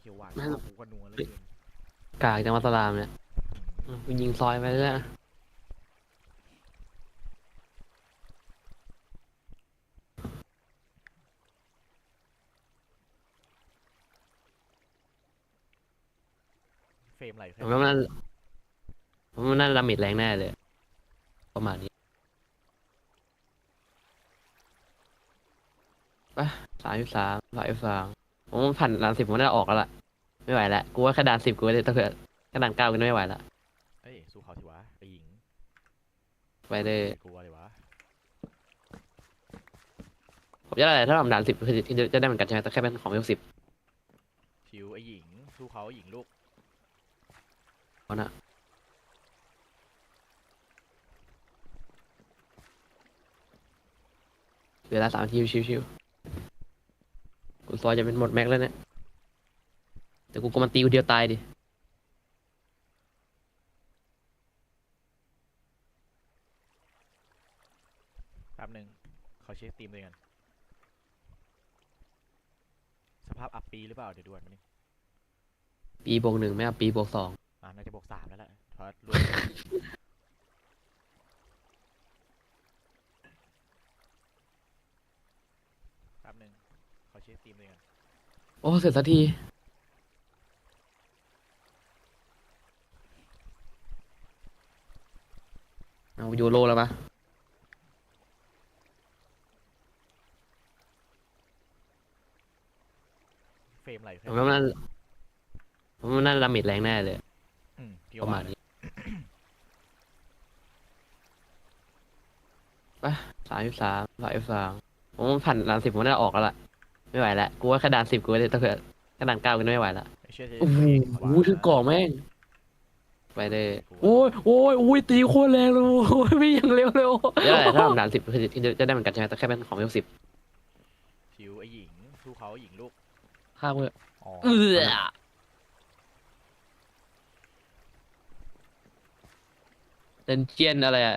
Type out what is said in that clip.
เขียวหวานไม่ข้าวหูกันนัวเหลยกากจังหวัดสลามเนี่ยอืมกูยิงซอยไปเรื่อยนะเฟรมไหลเฟรผมมว่ามันผมว่ามันน่าจะดาเมจแรงแน่เลย ประมาณนี้ไปสามสิบสามสามสิบสาม ผมว่าผ่านด่านสิบผมน่าจะออกแล้วล่ะ ไม่ไหวแล้วกูว่าแค่ด่านสิบกูจะต้องเกิดแค่ด่านเก้ากูไม่ไหวละเอ้ยสู้เขาสิวะไปหญิงไปเลยกลัวเลยวะผมจะได้อะไรถ้าทำด่านสิบคือจะได้เหมือนกันใช่ไหมแต่แค่เป็นของเวลสิบชิวไอ้หญิงสู้เขาหญิงลูกเพราะน่ะเวลาสามนาทีชิวๆกู ซอยจะเป็นหมดแม็กแล้วเนี่ยแต่กูก็มันตีกูเดียวตายดิแป๊บหนึ่งเขาเช็คทีมเลยกัน สภาพอัพปีหรือเปล่า เดี๋ยวด่วนมานี่ปีบวกหนึ่งไม่เอาปีบวกสองอ่าน่าจะบวกสามแล้วแหละเพราะรวมแป๊บหนึ่งเขาเช็คทีมเลยกันโอ้ เสร็จสักที เอายูโรแล้วปะเฟรมไหลเฟรผมมว่ามันผมว่ามันน่าจะดาเมจแรงแน่เลย อืมพี่ประว่ามาณนี้ไปสามสิบสามสามสิบสามผมว่าผ่านด่านสิบผมน่าจะออกแล้วล่ะ ไม่ไหวแล้วกูว่าแค่ด่านสิบกูจะต้องเกิดแค่ด่านเก้ากูไม่ไหวละไม่เชื่อใจโอ้โหตัวเองถึงก่อแม่งไปเลยโอ้ยโอ้ยโอ้ยตีโคตรแรงเลยโอ้ยไม่ยังเร็วเลยโอ้ยได้ถ้าทำด่านสิบคือจะได้เหมือนกันใช่ไหมแต่แค่เป็นของเวลสิบชิวไอ้หญิงสู้เขาหญิงลูกข้าวเพื่ออ๋อเออเดนเจียนอะไรอะ